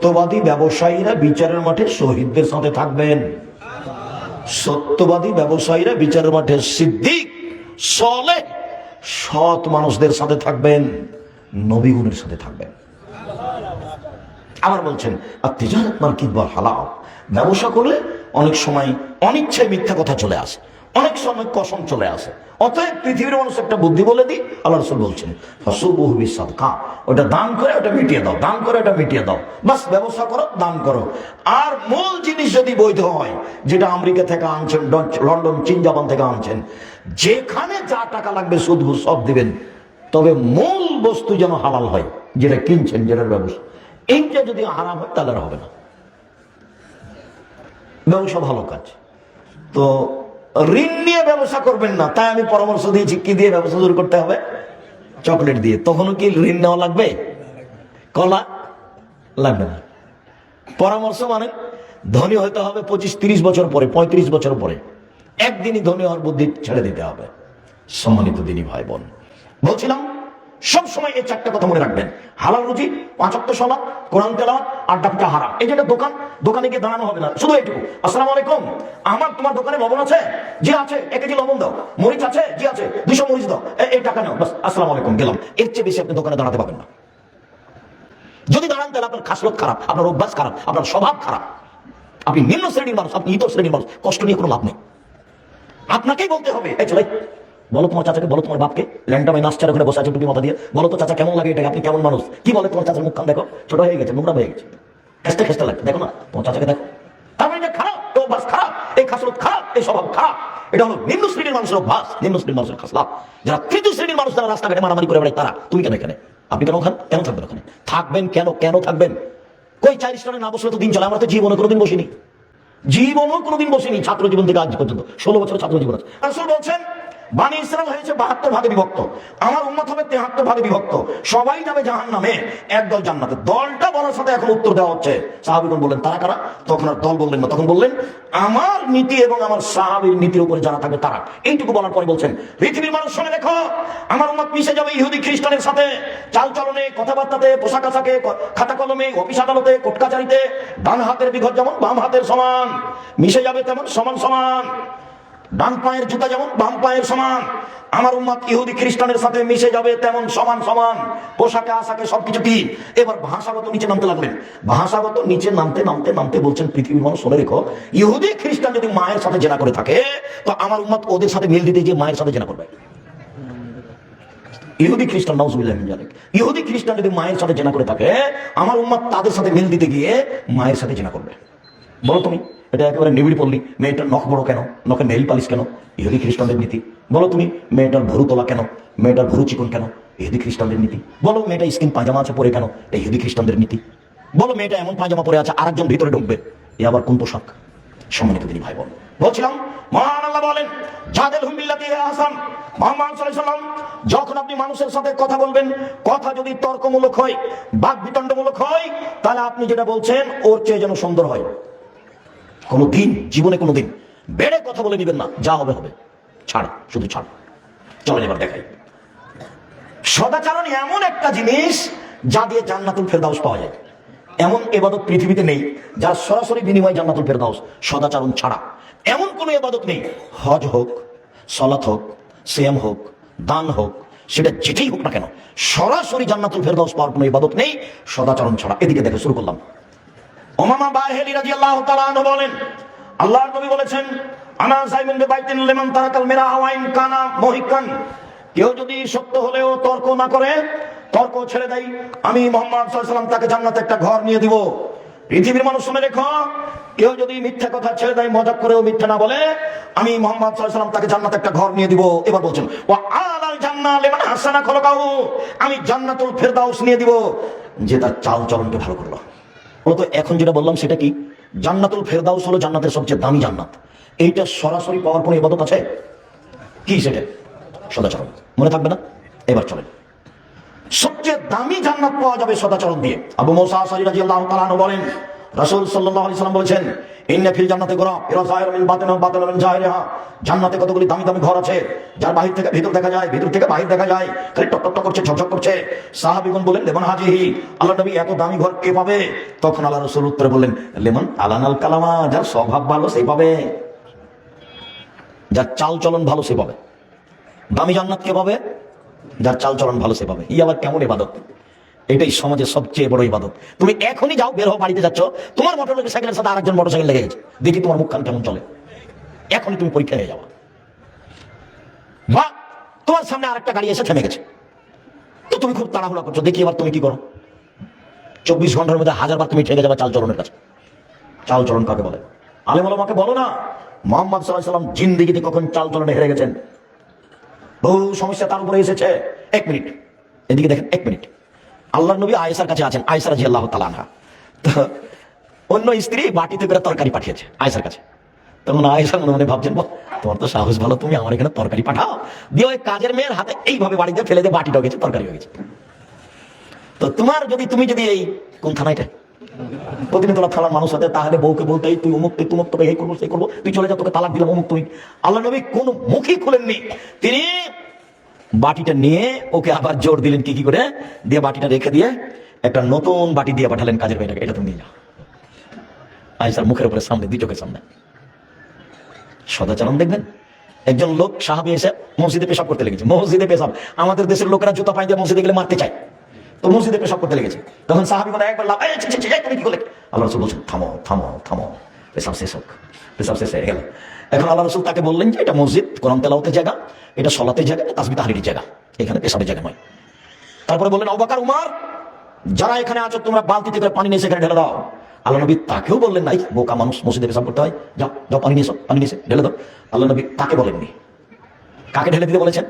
সত্যবাদী ব্যবসায়ীরা বিচারের মাঠে শহীদদের সাথে থাকবেন। সত্যবাদী ব্যবসায়ীরা বিচারের মাঠে সিদ্দিক, সলে, সৎ মানুষদের সাথে থাকবেন, নবীগুণের সাথে থাকবেন। আবার বলছেন, আর তিজারত মার্কিট বা হালাও ব্যবসা করলে অনেক সময় অনিচ্ছায় মিথ্যা কথা চলে আসে। অনেক সময় কসম চলে আসে। অতএব পৃথিবীর মানুষ একটা বুদ্ধি বলে দিই, আল্লাহ রসুল বলছেন ফসুবহু বিসাদকা ওটা দান করে, ওটা মিটিয়ে দাও, দান করে, ওটা মিটিয়ে দাও। বাস, ব্যবসা করো, দান করো। আর মূল জিনিস যদি বৈধ হয়, যেটা আমেরিকা থেকে আনছেন লন্ডন, চীন, জাপান থেকে আনছেন, যেখানে যা টাকা লাগবে সুদ সব দিবেন। তবে মূল বস্তু যেন হালাল হয়, যেটা কিনছেন, যেটার ব্যবসা। এইটা যদি হারাম হয়, তাহলে হবে না। ব্যবসা ভালো কাজ। তো ঋণ নিয়ে ব্যবসা করবেন না। তাই আমি পরামর্শ দিয়েছি কি দিয়ে ব্যবসা শুরু করতে হবে। চকলেট দিয়ে। তখনও কি ঋণ নেওয়া লাগবে? কলা? লাগবে না। পরামর্শ মানে ধনী হতে হবে পঁচিশ তিরিশ বছর পরে, পঁয়ত্রিশ বছর পরে। একদিনই ধনী হওয়ার বুদ্ধি ছেড়ে দিতে হবে। সম্মানিত দিনী ভাই বোন। বলছিলাম সব সময় এই চারটা কথা মনে রাখবেন। হালাল রুজি পাঁচাত্ত সলা কোরআন তেলাওয়াত, আড্ডা পিঠা হারাম। এই যেটা দোকান, দোকানে গিয়ে দাঁড়ানো হবে না। শুধু এইটুকু। আসসালামু আলাইকুম। আমার তোমার দোকানে লবণ আছে? জি আছে, এক কেজি লবণ দাও। মরিচ আছে? জি আছে দুশো মরিচ দাও। এই টাকা নাও। বাস, আসসালামু আলাইকুম, গেলাম। এর চেয়ে বেশি আপনি দোকানে দাঁড়াতে পারবেন না। যদি দাঁড়ান তাহলে আপনার খাসলত খারাপ, আপনার অভ্যাস খারাপ, আপনার স্বভাব খারাপ। আপনি নিম্ন শ্রেণির মানুষ, আপনি ইতর শ্রেণির মানুষ, কষ্ট নিয়ে কোনো লাভ নেই। আপনাকেই বলতে হবে, এই চলে বলো তোমার চাচাকে, বলো তোমার বাপকে, ল্যাংটা মাই ওখানে বসে আছে টুপি মাথা দিয়ে। বলো তো চাচা কেমন লাগে এটা আপনি কেমন মানুষ? কি বলে তোমার চাচার মুখখান? দেখো, ছোট হয়ে গেছে, নোংরা হয়ে গেছে। খেসতে খেসতে লাগছে, দেখো না, তোমার চাচাকে দেখো। মানে শ্রেণির তো দিন চলে জীবনে কোনোদিন জীবনও কোনোদিন বসেনি ছাত্র জীবন থেকে আজ পর্যন্ত। ষোলো বছর ছাত্র জীবন আছে বলছেন বানি ইসরায়েল হয়েছে বাহাত্তর ভাগে বিভক্ত। আমার উন্মত হবে তেহাত্তর ভাগে বিভক্ত। সবাই যাবে জাহান নামে একদল জান্নাতে। দলটা বলার সাথে এখন উত্তর দেওয়া হচ্ছে। সাহাবিগণ বললেন, তারা কারা? তখন আর দল বললেন না। তখন বললেন, আমার নীতি এবং আমার সাহাবির নীতির উপরে যারা থাকবে তারা। এইটুকু বলার পরে বলছেন, পৃথিবীর মানুষ শুনে দেখো, আমার উন্মত মিশে যাবে ইহুদি খ্রিস্টানের সাথে। চাল চলনে কথাবার্তাতে পোশাক আশাকে খাতা কলমে অফিস আদালতে কোর্ট কাচারিতে ডান হাতের বিঘত যেমন বাম হাতের সমান, মিশে যাবে তেমন সমান সমান। ডান পায়ের জুতা যেমন বাম পায়ের সমান, আমার উম্মাদ ইহুদি খ্রিস্টানের সাথে মিশে যাবে তেমন সমান সমান। পোশাকে আশাকে সবকিছু কি? এবার ভাষাগত নিচে নামতে লাগলেন ভাষাগত নিচে নামতে নামতে নামতে বলছেন পৃথিবীর মানুষ, শুনে রেখো। ইহুদি খ্রিস্টান যদি মায়ের সাথে জেনা করে থাকে, তো আমার উম্মাদ ওদের সাথে মিল দিতে গিয়ে মায়ের সাথে জেনা করবে। ইহুদি খ্রিস্টান ইহুদি খ্রিস্টান যদি মায়ের সাথে জেনা করে থাকে, আমার উম্মাদ তাদের সাথে মিল দিতে গিয়ে মায়ের সাথে জেনা করবে। বলো তুমি। এটা একেবারে নিবিড় পড়লি মেয়েটার নখ বড় কেন? নখে নেইল পালিশ কেন? ইহুদি খ্রিস্টানদের নীতি। বলো তুমি, মেয়েটার ভরু তোলা কেন? মেয়েটার ভরু চিকন কেন? ইহুদি খ্রিস্টানদের নীতি। বলো মেয়েটা স্কিন পাজামা আছে পরে কেন? এটা ইহুদি খ্রিস্টানদের নীতি। বলো মেয়েটা এমন পাজামা পরে আছে, আরেকজন ভিতরে ঢুকবে। এ আবার কোন পোশাক? সম্মানিত তিনি ভাই বোন বলছিলাম, মহান আল্লাহ বলেন, যাদের হুমিল্লাতি হাসান মোহাম্মদ সাল্লাম যখন আপনি মানুষের সাথে কথা বলবেন, কথা যদি তর্কমূলক হয় বাক বিতণ্ডমূলক হয়, তাহলে আপনি যেটা বলছেন, ওর চেয়ে যেন সুন্দর হয়। কোনো দিন জীবনে কোনো দিন বেড়ে কথা বলে নিবেন না, যা হবে হবে। ছাড়, শুধু ছাড়। চলেন এবার দেখাই। সদাচারণ এমন একটা জিনিস যা দিয়ে জান্নাতুল ফেরদাউস পাওয়া যায়। এমন এবাদত পৃথিবীতে নেই যার সরাসরি বিনিময় জান্নাতুল ফেরদাউস, সদাচারণ ছাড়া। এমন কোনো এবাদত নেই। হজ হোক, সলাত হোক, সিয়াম হোক, দান হোক, সেটা যেটাই হোক না কেন, সরাসরি জান্নাতুল ফেরদাউস পাওয়ার কোনো ইবাদত নেই, সদাচরণ ছাড়া। এদিকে দেখে শুরু করলাম। ওমামা বাহেলি রাদিয়াল্লাহু তাআলা আনহু বলেন, আল্লাহর নবী বলেছেন, আনা সাইমিন বাইতিন লিমান তারাকাল মিরা ওয়াইন কানা মহিকান। কেউ যদি সত্য হলেও তর্ক না করে, তর্ক ছেড়ে দেয়, আমি মোহাম্মদ সাল্লাম তাকে জান্নাতে একটা ঘর নিয়ে দিব। পৃথিবীর মানুষ শুনে রেখো, কেউ যদি মিথ্যা কথা ছেড়ে দেয়, মজাক করেও মিথ্যা না বলে, আমি মোহাম্মদ সাল্লাম তাকে জান্নাতে একটা ঘর নিয়ে দিব। এবার বলছেন, ওয়া আলাল জান্নাহ লিমান হাসানা খলকাহু। আমি জান্নাতুল ফেরদাউস নিয়ে দিব, যে তার চাল চলনকে ভালো করল। ও তো এখন যেটা বললাম সেটা কি? জান্নাতুল ফেরদাউস হলো জান্নাতের সবচেয়ে দামি জান্নাত। এইটা সরাসরি পাওয়ার কোনো ইবাদত আছে? কি সেটা? সদাচরণ। মনে থাকবে না? এবার চলেন। সবচেয়ে দামি জান্নাত পাওয়া যাবে সদাচরণ দিয়ে। আবু মোসা রাদিয়াল্লাহু তাআলা আনহু বলেন রাসূল সাল্লাল্লাহু আলাইহি সাল্লাম বলেছেন, ইন্না ফিল জান্নাতি গুরা ইরা যাহির মিন বাতিন ওয়া বাতিন মিন জাহিরিহা জান্নাতে কতগুলি দামি দামি ঘর আছে, যার বাহির থেকে ভিতর দেখা যায়, ভিতর থেকে বাহির দেখা যায়, খালি টক টক করছে, ঝকঝক করছে। সাহাবীগণ বলেন লেমন হাজিহি? আল্লাহ নবী এত দামি ঘর কে পাবে? তখন আল্লাহ রাসূল উত্তরে বললেন, লেমন আলানাল কালামা, যার স্বভাব ভালো সেই পাবে। যার চাল চলন ভালো সে পাবে। দামি জান্নাত কে পাবে? যার চাল চলন ভালো সে পাবে। ই আবার কেমন ইবাদত এটাই সমাজের সবচেয়ে বড় ইবাদত। তুমি এখনই যাও, বের হও, বাড়িতে যাচ্ছ। তোমার মোটর সাইকেলের সাথে আরেকজন মোটর সাইকেল লেগে গেছে। দেখি তোমার মুখখান কেমন চলে। এখনই তুমি পরীক্ষা হয়ে যাও। বা, তোমার সামনে আরেকটা গাড়ি এসে থেমে গেছে। তো তুমি খুব তাড়াহুড়া করছ। দেখি এবার তুমি কি করো। চব্বিশ ঘণ্টার মধ্যে হাজারবার তুমি ঠেকে যাবে চাল চলনের কাছে। চাল চলন কাকে বলে? আলেম আমাকে বলো না। মোহাম্মদ সাল্লাহ সাল্লাম জিন্দিগিতে কখন চাল চলনে হেরে গেছেন? বহু সমস্যা তার উপরে এসেছে। এক মিনিট। এদিকে দেখেন, এক মিনিট। আল্লাহ নবী আয়েসার কাছে আছেন আয়েসা রাজি আল্লাহ তালানহা তো অন্য স্ত্রী বাটিতে করে তরকারি পাঠিয়েছে আয়েসার কাছে। তখন আয়েসা মনে মনে ভাবছেন "বাহ, তোমার তো সাহস ভালো তুমি আমার এখানে তরকারি পাঠাও। দিয়ে ওই কাজের মেয়ের হাতে এইভাবে বাড়িতে ফেলে দিয়ে বাটিটা গেছে তরকারি হয়ে গেছে। তো তোমার যদি তুমি যদি এই কোন থানা এটা? প্রতিদিন তোলা থানার মানুষ হাতে তাহলে বউকে বলতে তুই অমুক তুমুক তোকে এই করব সেই করব তুই চলে যা তোকে তালাক দিলাম অমুক তুই। আল্লাহ নবী কোন মুখই খুলেননি। তিনি বাটিটা নিয়ে ওকে আবার জোর দিলেন কি কি করে? দিয়ে বাটিটা রেখে দিয়ে একটা নতুন বাটি দিয়ে পাঠালেন কাজের মেয়েটাকে এটা তুমি নিয়ে যাও। আইসার মুখের উপরে সামনে, দুই চোখের সামনে। সদাচরণ দেখবেন? একজন লোক সাহাবি এসে মসজিদে পেশাব করতে লেগেছে। মসজিদে পেশাব। আমাদের দেশের লোকেরা জুতা পাই দিয়ে মসজিদে গেলে মারতে চায়। তো মসজিদে পেশাব করতে লেগেছে। তখন সাহাবি মানে একবার লাভ কি আল্লাহ রসুল বলছেন, থামো থামো থামো। পেশাব শেষ হোক পেশাব শেষ হয়ে গেল এখন আল্লাহ রসুল তাকে বললেন যে, এটা মসজিদ, কোরআন তেলাওতের জায়গা, এটা সলাতের জায়গা, এটা তাসবি তাহারির জায়গা। এখানে পেশাবের জায়গা নয়। তারপরে বললেন অবাকার উমার, যারা এখানে আছো, তোমরা বালতিতে করে পানি নিয়ে সেখানে ঢেলে দাও। আল্লাহ নবী তাকেও বললেন, নাই, বোকা মানুষ, মসজিদে পেশাব করতে হয়। যাও যাও, পানি নিয়ে পানি নিয়ে এসে ঢেলে দাও। আল্লাহ নবী কাকে বলেননি? কাকে ঢেলে দিতে বলেছেন?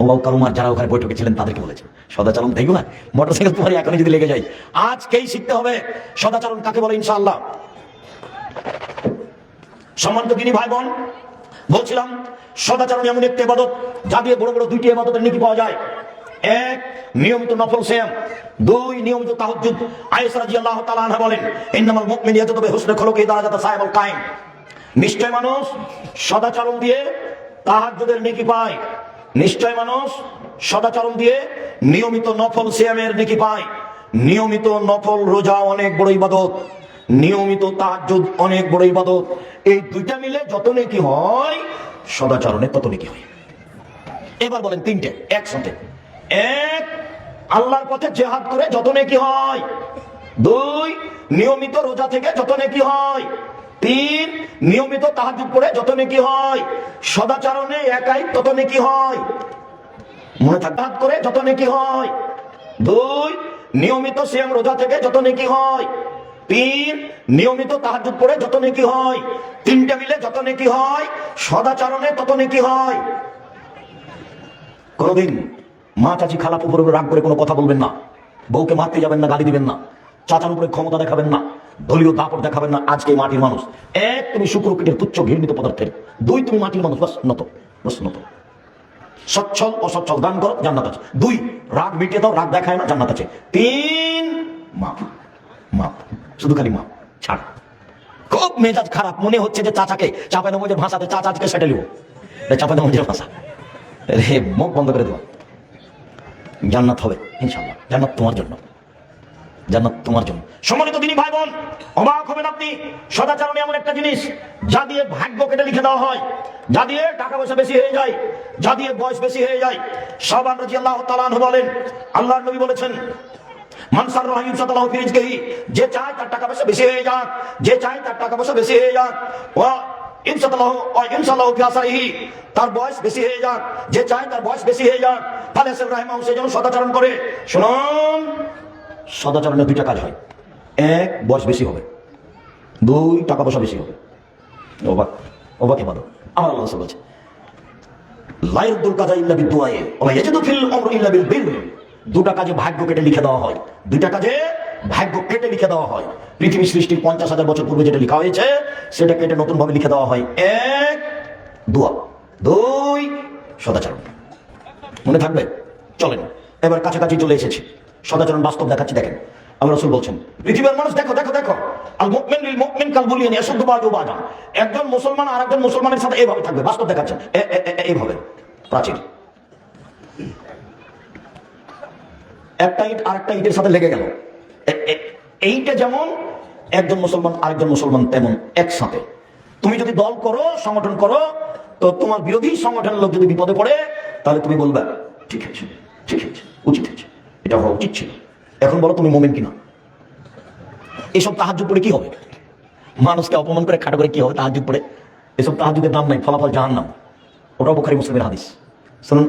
ও কারুমার যারা ওখানে বৈঠকে ছিলেন, তাদেরকে বলেছেন। সদাচরণ দেখো না, মোটরসাইকেল তোমার এখনই যদি লেগে যায় আজকেই শিখতে হবে সদাচরণ কাকে বলে, ইনশাআল্লাহ? সম্মানিত তিনি ভাই বোন বলছিলাম, সদাচরণ এমন একটি এবাদত যা দিয়ে বড় বড় দুইটি এবাদতের নীতি পাওয়া যায়। এক, নিয়মিত নফল শ্যাম দুই, নিয়মিত তাহাজ্জুদ। আয়েশা রাদিয়াল্লাহু তাআলা আনহা বলেন, ইন্নামাল মুমিনু ইয়াতাদু হুসনে খুলুকি দারাজাতা সাহেবুল কায়েম নিশ্চয় মানুষ সদাচরণ দিয়ে তাহাজ্জুদের নেকি পায়। নিশ্চয় মানুষ সদাচরণ দিয়ে নিয়মিত নফল সিয়ামের নেকি পায়। নিয়মিত নফল রোজা অনেক বড় ইবাদত। নিয়মিত তাহাজ্জুদ, অনেক বড় ইবাদত। এই দুইটা মিলে যত নেকি হয়, সদাচরণে তত নেকি হয়। এবার বলেন তিনটে, একসাথে। এক, আল্লাহর পথে জেহাদ করে যত নেকি হয়। দুই, নিয়মিত রোজা থেকে যত নেকি হয়। তিন, নিয়মিত তাহাজুদ করে যত নেকি হয়। সদাচরণে একাই তত নেকি হয়। মনে থাকবে করে যত নেকি হয়। দুই, নিয়মিত সিয়াম রোজা থেকে যত নেকি হয়। তিন নিয়মিত তাহাজুদ পড়ে যত নেকি হয় তিনটা মিলে যত নেকি হয়, সদাচরণে তত নেকি হয়। কোনোদিন মা চাচি খালা উপরে রাগ করে কোনো কথা বলবেন না। বউকে মারতে যাবেন না, গালি দিবেন না। চাচার উপরে ক্ষমতা দেখাবেন না। দলীয় দাপট দেখাবেন না। আজকে মাটির মানুষ। এক, তুমি শুক্র কীটের তুচ্ছ ঘৃণিত পদার্থের। দুই, তুমি মাটির মানুষ। বাস, নত। বাস, নত। সচ্ছল, অসচ্ছল, দান করো, জান্নাত আছে। দুই, রাগ মিটিয়ে দাও, রাগ দেখায় না, জান্নাত আছে। তিন মাপ মাপ। শুধু খালি মাপ, ছাড়। খুব মেজাজ খারাপ, মনে হচ্ছে যে চাচাকে চাপাই নমজের ভাষাতে চাচা আজকে সেটে লিব চাপাই নমজের ভাষা। রে মুখ বন্ধ করে দেওয়া জান্নাত হবে ইনশাল্লাহ জান্নাত তোমার জন্য। জান্নাত তোমার জন্য। সম্মানিত তিনি ভাই বোন অবাক হবেন আপনি। সদাচরণ এমন একটা জিনিস, যা দিয়ে ভাগ্য কেটে লিখে দেওয়া হয়। যা দিয়ে টাকা পয়সা বেশি হয়ে যায়, যা দিয়ে বয়স বেশি হয়ে যায়। সাবান রাজি আল্লাহ তালানহু বলেন, আল্লাহর নবী বলেছেন মানসার রহিম সাতালাহ ফিরিজকেহি যে চায় তার টাকা পয়সা বেশি হয়ে যাক, যে চায় তার টাকা পয়সা বেশি হয়ে যাক ও ইনশাআল্লাহ ও ইনশাআল্লাহ ফি আসারিহি, তার বয়স বেশি হয়ে যাক, যে চায় তার বয়স বেশি হয়ে যাক ফালেসুর রাহিমাহু সে যেন সদাচরণ করে। শুনুন, সদাচরণের দুইটা কাজ হয়। এক, বয়স বেশি হবে। দুই, টাকা পয়সা বেশি হবে। অবাক অবাক এবার আমার আল্লাহ বলছে লাইরুদ্দুল কাজা ইল্লা বিদুআয়ে ওয়া ইয়াজিদু ফিল আমরি ইল্লা বিল বির দুটা কাজে ভাগ্য কেটে লিখে দেওয়া হয়। দুইটা কাজে ভাগ্য কেটে লিখে দেওয়া হয়। পৃথিবী সৃষ্টির পঞ্চাশ হাজার বছর পূর্বে যেটা লেখা হয়েছে সেটা কেটে নতুন ভাবে লিখে দেওয়া হয়। এক, দোয়া। দুই, সদাচরণ। মনে থাকবে? চলেন, এবার কাছাকাছি চলে এসেছি। সদাচরণ বাস্তব দেখাচ্ছি, দেখেন। আল্লাহ রাসূল বলছেন, পৃথিবীর মানুষ, দেখো দেখো দেখো। আল মুমিন লিল মুমিন কাল বুলিয়ান ইয়াসুদ্দু বাদু বাদা একজন মুসলমান আর একজন মুসলমানের সাথে এইভাবে থাকবে। বাস্তব দেখাচ্ছেন। এইভাবে প্রাচীর একটা ইট আরেকটা ইটের সাথে লেগে গেল। এইটা যেমন, একজন মুসলমান আরেকজন মুসলমান তেমন একসাথে। তুমি যদি দল করো, সংগঠন করো, তো তোমার বিরোধী সংগঠনের লোক যদি বিপদে পড়ে, তাহলে তুমি বলবে, ঠিক আছে ঠিক আছে, উচিত আছে এটা হওয়া উচিত ছিল। এখন বলো তুমি মোমেন কিনা? এসব তাহাজ পড়ে কি হবে? মানুষকে অপমান করে খাটো করে কি হবে তাহাজ পড়ে? এসব তাহাজুদের নাম নাই, ফলাফল জাহান নাম ওটাও বোখারি, মুসলিমের হাদিস। শুনুন।